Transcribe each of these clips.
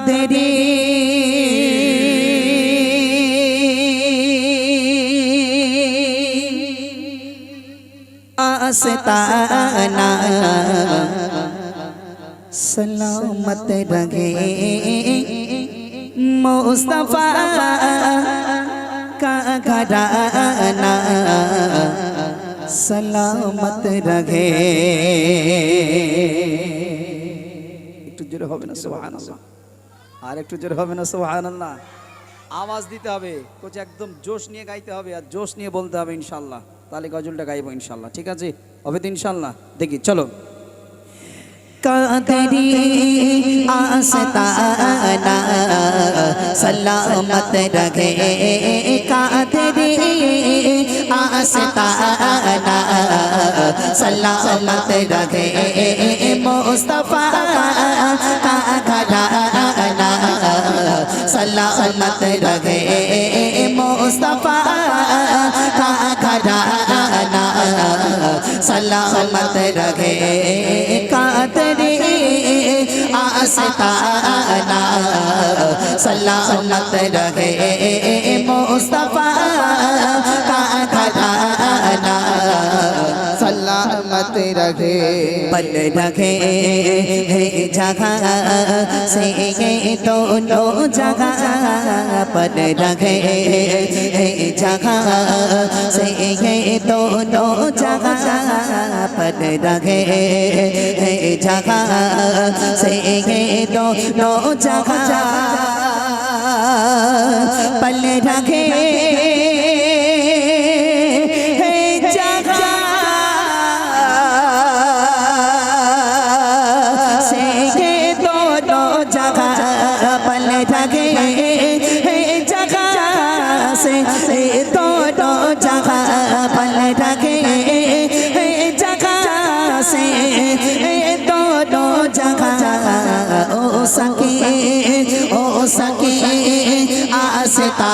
কাদেরি आस्ताना सलामत रहे मुस्तफा का घराना सलामत रहे একটু জোরে হবে না সোহান আর একটু জোরে হবে না সোহান আল্লাহ আওয়াজ দিতে হবে কোচ একদম জোশ নিয়ে গাইতে হবে আর জোশ নিয়ে বলতে হবে ইনশাল্লাহ তাহলে গজলটা গাইবো ইনশাল্লাহ ঠিক আছে হবে তো ইনশাল্লাহ দেখি চলো कादरी आस्ताना सलामत रहे कादरी आस्ताना सलामत रहे मुस्तफा का घराना सलामत रहे मुस्तफा का घराना सलामत रहे कादरी आस्ताना सलामत रहे मुस्तफा का सलामत रहे पल रखे जगह से ये दोनों जगह पल रखे जगह से ये दोनों जगह पल रखे जगह से ये दोनों जगह पल रखे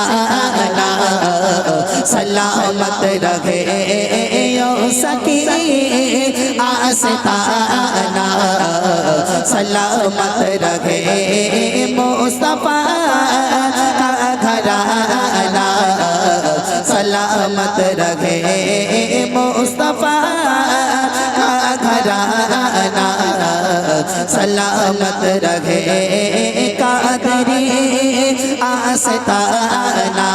आस्ताना सलामत रहे ओ सके आस्ताना सलामत रहे मुस्तफा का घराना सलामत रहे मुस्तफा का घराना सलामत रहे कादरी आस्ताना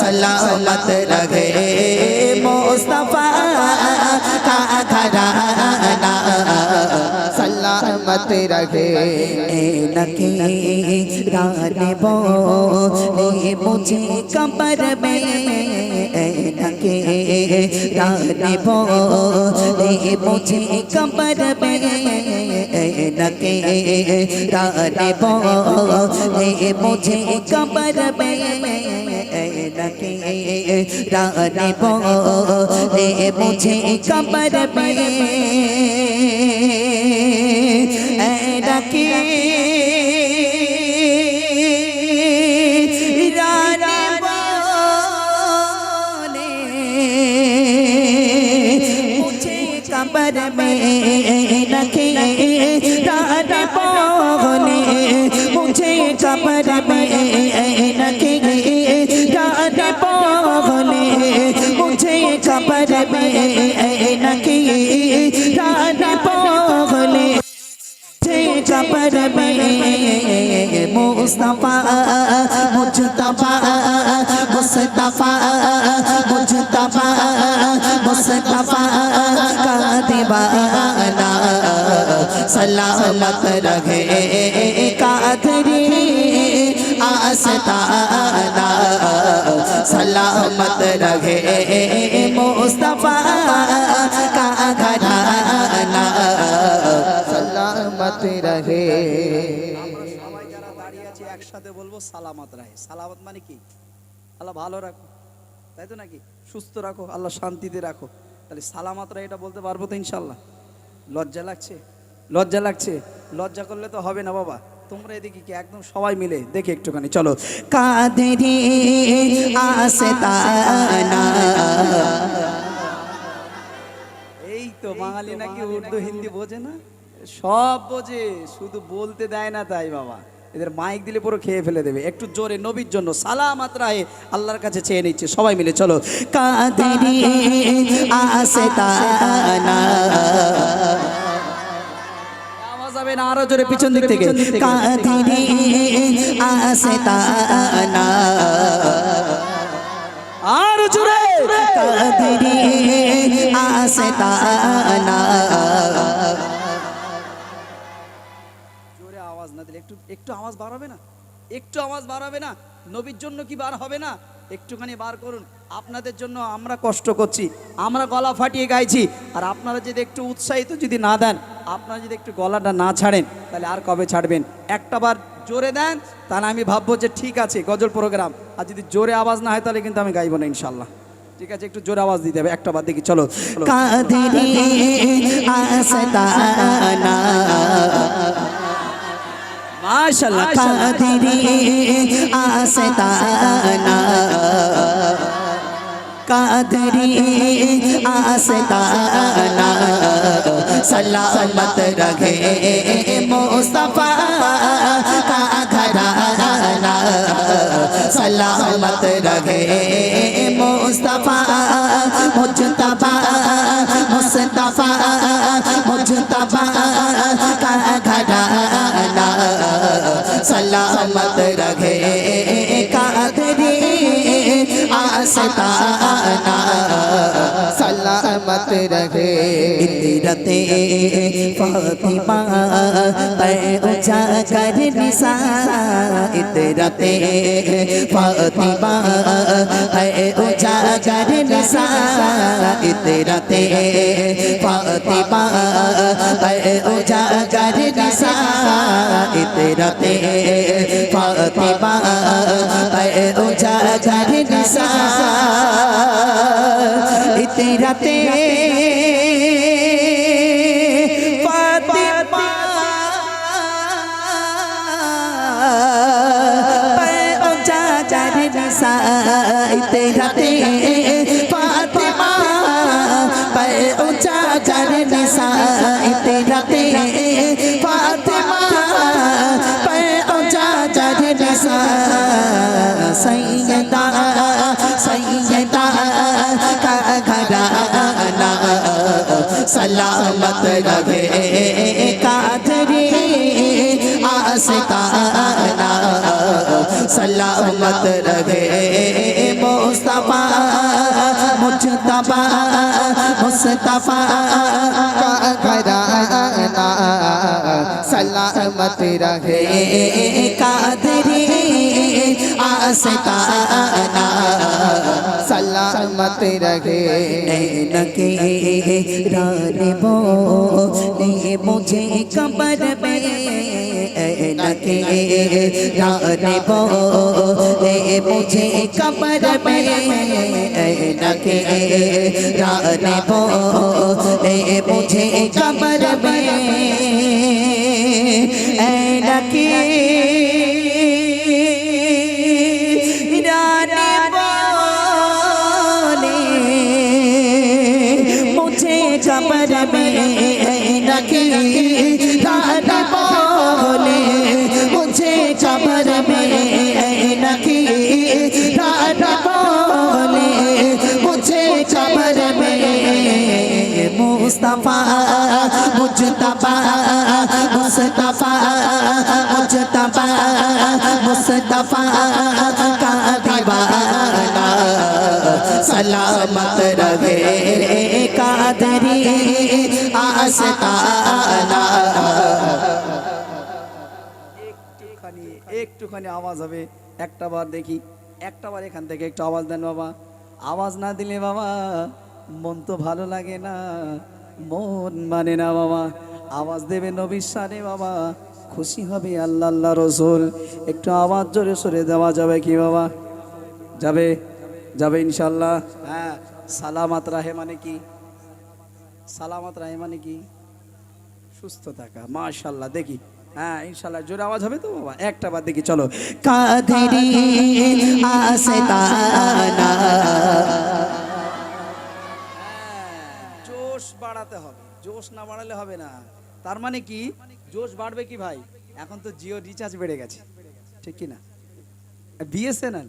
सलामत रहे मुस्तफा का घराना सलामत रहे नके राने बोले मुझे कबर में नके राने बोले मुझे कबर में কে তারে বলে মুঝে কবর মে তারে বলে মুঝে কবর মে বাগান মে নখে তার পহনে মুঝে কবর মে নখে তার পহনে মুঝে কবর মে নখে তার পহনে কবর মে মুস্তফা মুজতফা মুস্তফা মুজতফা मुस्तफा का दीवाना सलामत रहे कादरी आस्ताना सलामत रहे मुस्तफा का घराना सलामत रहे সবাই যারা দাঁড়িয়ে আছে একসাথে বলবো সালামত রাহে সালামত মানে কি আল্লাহ ভালো রাখো তাই তো নাকি? সুস্থ রাখো আল্লাহ শান্তিতে রাখো। তাহলে সালামত রাহে এটা বলতে পারব তো ইনশাল্লাহ লজ্জা লাগছে? লজ্জা লাগছে? লজ্জা করলে তো হবে না বাবা। তোমরা এদিকে কি একদম সবাই মিলে? দেখে একটুখানি চলো। কাদেরি আস্তানা। এই তো বাঙালি নাকি উর্দু হিন্দি বোঝে না? সব বোঝে শুধু বলতে দেয় না তাই বাবা। এদের মাইক দিলে পুরো খেয়ে ফেলে দেবে। একটু জোরে নবীর জন্য সালামাত রাহে আল্লাহর কাছে চেয়ে নিচ্ছে। সবাই মিলে চলো। আওয়াজ হবে না আরও জোরে পিছন দিক থেকে। আর জোরে। কাদরি আস্তানা। একটু একটু আওয়াজ বার হবে না? একটু আওয়াজ বার হবে না? নবীর জন্য কি বার হবে না? একটুখানি বার করুন। আপনাদের জন্য আমরা কষ্ট করছি। আমরা গলা ফাটিয়ে গাইছি। আর আপনারা যদি একটু উৎসাহিত যদি না দেন আপনারা যদি একটু গলাটা না ছাড়েন তাহলে আর কবে ছাড়বেন? একটা বার জোরে দেন তাহলে আমি ভাববো যে ঠিক আছে গজল প্রোগ্রাম আর যদি জোরে আওয়াজ না হয় তাহলে কিন্তু আমি গাইবো না ইনশাল্লাহ ঠিক আছে একটু জোরে আওয়াজ দিতে হবে। একটা বার দেখি চলো। চলো। কাদরি আস্তানা কাদরি আস্তানা কাদরি। আস্তানা সলামত রহে মুস্তাফা। কা ঘরানা সলামত রহে মুস্তাফা। মুজতবা। মুস্তাফা। মুজতবা। কা ঘরানা सलामत रहे कादरी आस्ताना सलामत रहे इतरते फातिमा तै उजागर निसा इतरते फातिमा तै उजागर निसा इतरते फातिमा तै उजागर निसा আখেরাতে ফাতিমা তাই উজা জাহি নিসা ইতিরাতে তেরাতে ফাতিমা পায় উঁচা জানে নিসা सलामत रहे कादरी आस्ताना सलामत रहे मुस्तफा मुजतबा मुस्तफा घराना सलामत रहे कादरी आस्ताना सलामत रहे नके रानिबो ने मुझे कबर में नके रानिबो ने मुझे कबर में नके रानिबो ने मुझे कबर में नके मुजतबा मुस्तफा मुजतबा मुस्तफा का दीवाना सलामत रहे कादरी आस्ताना একটুখানি একটুখানি আওয়াজ হবে একটা বার দেখি একটা বার এখান থেকে একটু আওয়াজ দেন বাবা আওয়াজ না দিলে বাবা মন তো ভালো লাগে না মন মানে না বাবা। আওয়াজ দেবে নবীর সারে বাবা। খুশি হবে আল্লাহ আল্লাহ রসুল। একটু আওয়াজ জোরে সরে দেওয়া যাবে কি বাবা? যাবে? যাবে ইনশাল্লাহ হ্যাঁ সালামাত রাহে মানে কি? সালামাত রাহে মানে কি? সুস্থ থাকা মাশাল্লাহ দেখি। হ্যাঁ ইনশাল্লাহ জোরে আওয়াজ হবে তো বাবা? একটা বার দেখি চলো। কাদরি আস্তানা বাড়াতে হবে। জোশ না বাড়ালে হবে না। তার মানে কি? জোশ বাড়বে কি ভাই? এখন তো জিও রিচার্জ বেড়ে গেছে। ঠিক কি না বিএসএনএল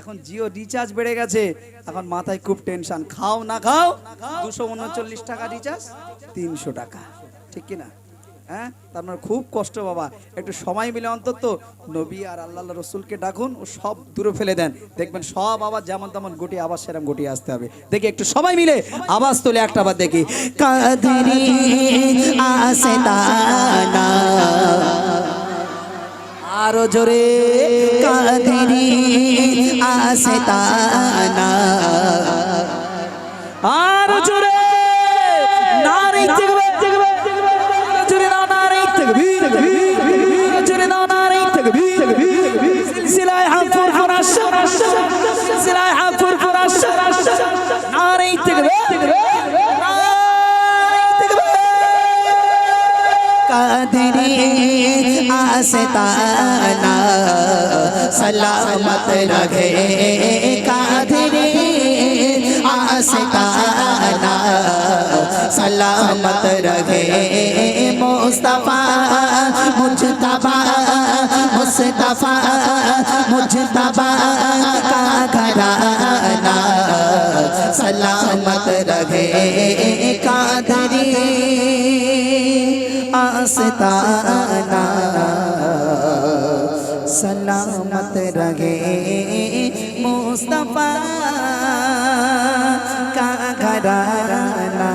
এখন জিও রিচার্জ বেড়ে গেছে। এখন মাথায় খুব টেনশন খাও না খাও? দুশো উনচল্লিশ টাকা রিচার্জ তিনশো টাকা। ঠিক কি না হ্যাঁ? তার মানে খুব কষ্ট বাবা। একটু সময় মিলে অন্তত নবী আর আল্লাহ রসুলকে ডাকুন, ও সব দূরে ফেলে দেন। দেখবেন সব আবার যেমন তেমন গুটি, আবার সেরকম গুটি আসতে হবে। দেখি একটু সবাই মিলে আওয়াজ তোলে একটা বার দেখি। আরও জোরে। কাদরি আস্তানা আরও জোরে। নারী मस्ताना सलामत रखे कादरे आस्ताना सलामत रखे मुस्तफा मुझतबा मुस्तफा मुझतबा का घराना सलामत रखे कादरे आस्ताना सलामत रहे मुस्तफा का घराना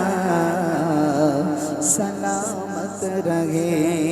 सलामत रहे